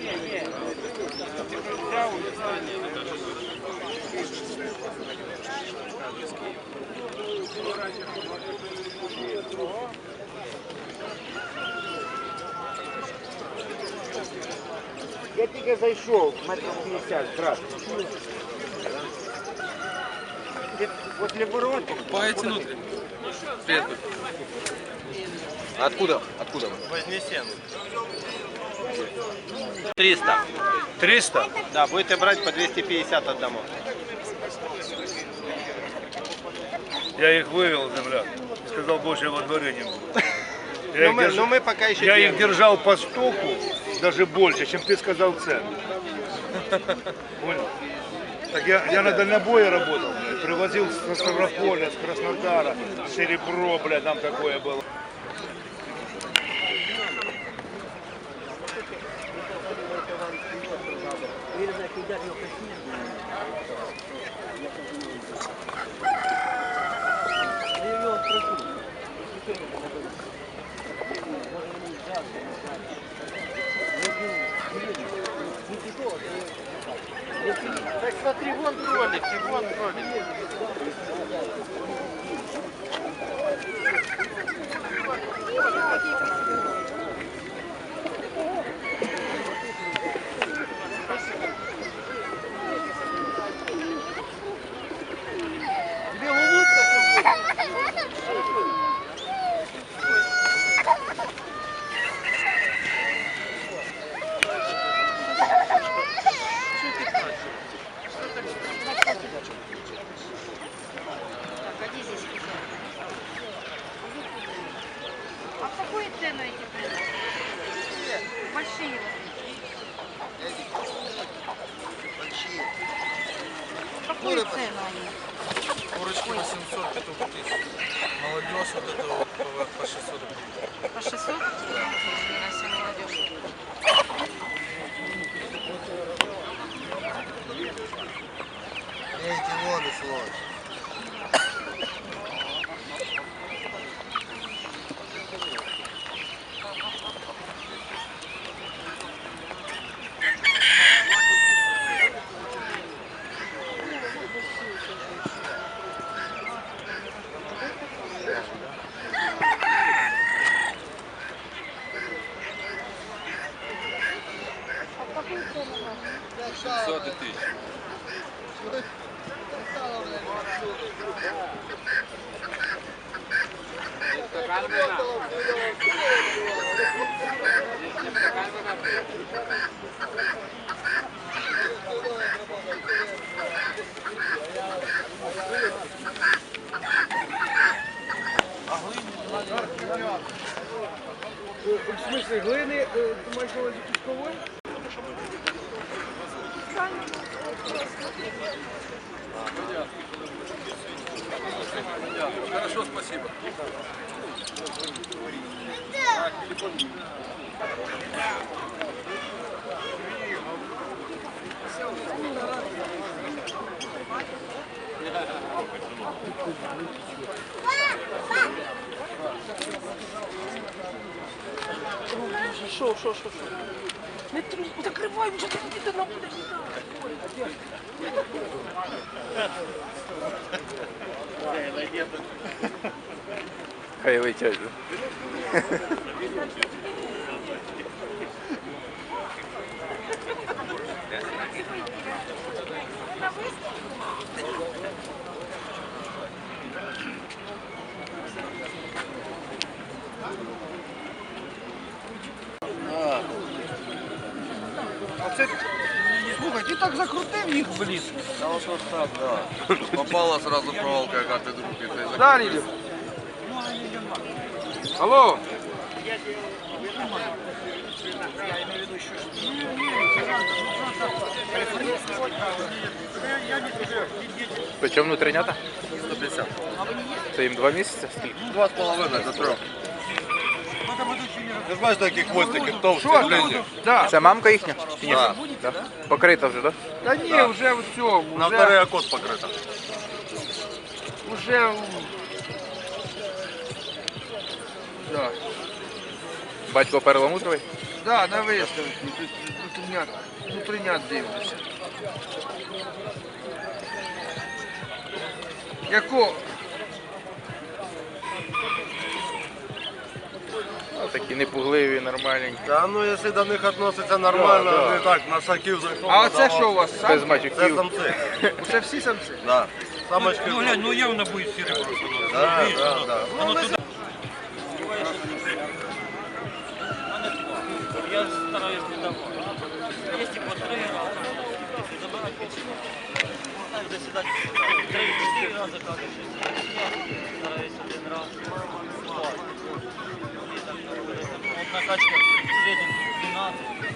Я тільки зайшов, метрів 50, брат. Ти Возле ворот Покупаете внутри? Привет. Откуда? Откуда вы? Вознесен. 300. 300? Да, будете брать по 250 одному. Я их вывел, земля. Сказал, больше во дворе не буду. Я, Ну их, мы, держ- ну мы пока еще я делаем. их держал по стоку, даже больше, чем ты сказал цену. Понял? Так я, я на дальнобое работал, блядь, привозил с Ставрополя, с Краснодара, серебро, блядь, там такое было. По 600 В смысле, глини, ти маєш на увазі? Хорошо, спасибо. Що, що, що, що? Не тру, закривай, вже ти діти нам буде. Хай летять. нюхать, и так закрутив їх, блін. Да вот вот так, да. Попала сразу проволока, как ты друг это Да, Лидия. Алло. Я имею в виду еще Причем внутренята? 150. Це им два місяці? Два с половиной, до трьох. трех. Ты знаешь, такие хвостики толстые, Що? блин. Да. Це мамка їхня? Чи ні? Да. Да. Покрита вже, так? Та ні, вже все, На вже, второй окот покрыто. вже... Да. Батько перламутровий? Да, на виставці. Тут внутрінят, внутрінят дивлюся. Яко? Ну, такі непугливі, нормальненькі. Да, ну если до них относиться нормально, Да, да. не так, на шаків зайшов. А оце надавав. що у вас? Без Самки? Це матюків. самці. Це всі самці? Да. Самочки. Ну глянь, ну явно будет серебро. Да, да, да. Ну, ми Я стараюсь не давать. Если по три раза, если забирать печень, заседать три-четыре раза. Я стараюсь один раз. Вот накачка в среднем 12.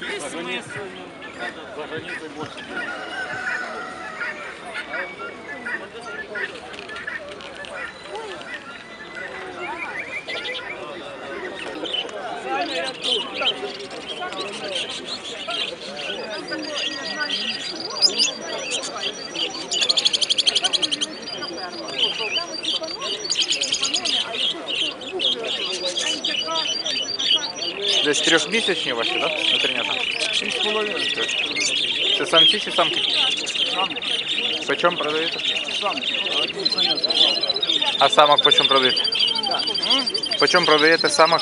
Есть смысл. Десь трьохмісячні ваші, так? Да? Матернята? Шість з половиною. Це самці чи самки? По чому продаєте? А самок по чому продаєте? По чому продаєте самок?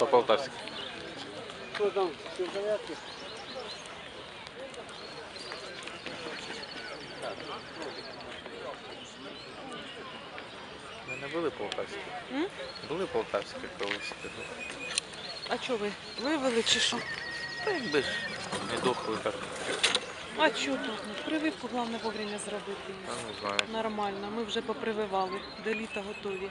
это европейское серебро. А то полтавські. Ми не були полтавські. М? Були полтавські колись. А що ви? Вивели чи що? Та якби ж не дохли так. А що тут? Прививку головне вовремя зробити. Я не знаю. Нормально, ми вже попрививали. До літа готові.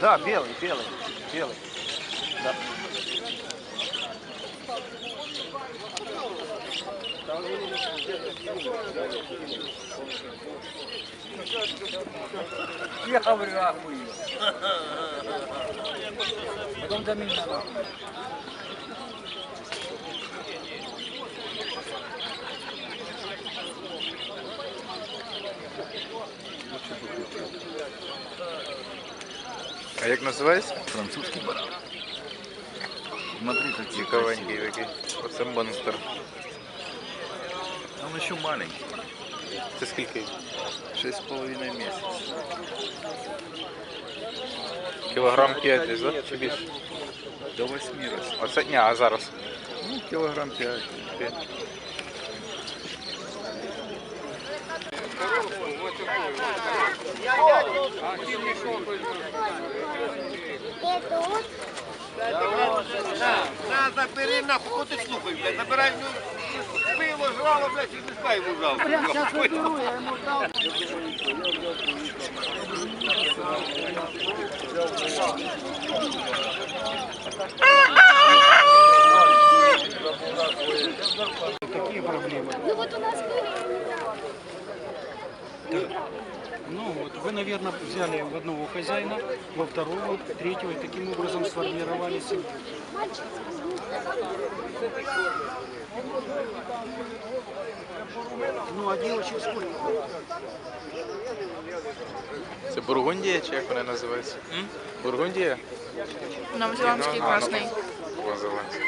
Да, белый, белый, белый. Я говорю, ахуй. Потом до меня. А як називається? Французький баран. Смотрите, какие Цікавенький який. Оце монстр. Он еще маленький. Це скільки? 6,5 місяців. Кілограм 5 десь, да? Чи більше? До восьми разів. Оце, ні, а зараз? Ну, кілограм 5. 5. бери нахуй, кого ти слухай, блядь, забирай в нього. Пиво жрало, блядь, і пішла йому жрало. Прям зараз я йому дав. Какие проблемы? Ну вот у нас были. Ну вот, вы, наверное, взяли в одного хозяина, во второго, третьего и таким образом сформировали семью. Ну а девочек сколько? Це Бургундія чи як вона називається? Бургундія? Новозеландський красний. Новозеландська.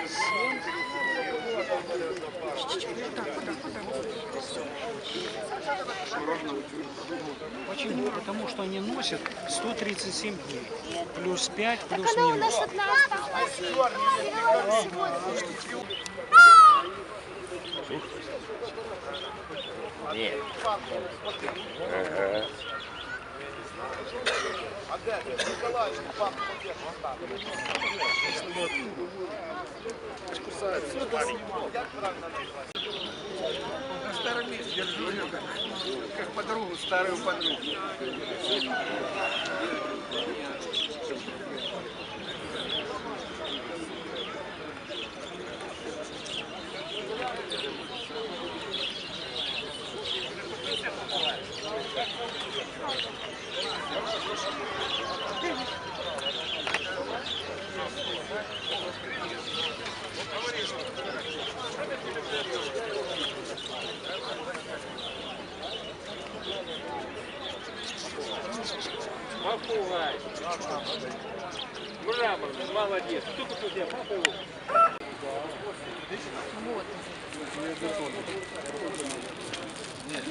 Почему? Потому что они носят 137 дней. Плюс 5, плюс минус. одна осталась. Как как подругу, старую подругу. Thank you. Мрамор, молодец. Кто тут у тебя папа его? Вот. Нет.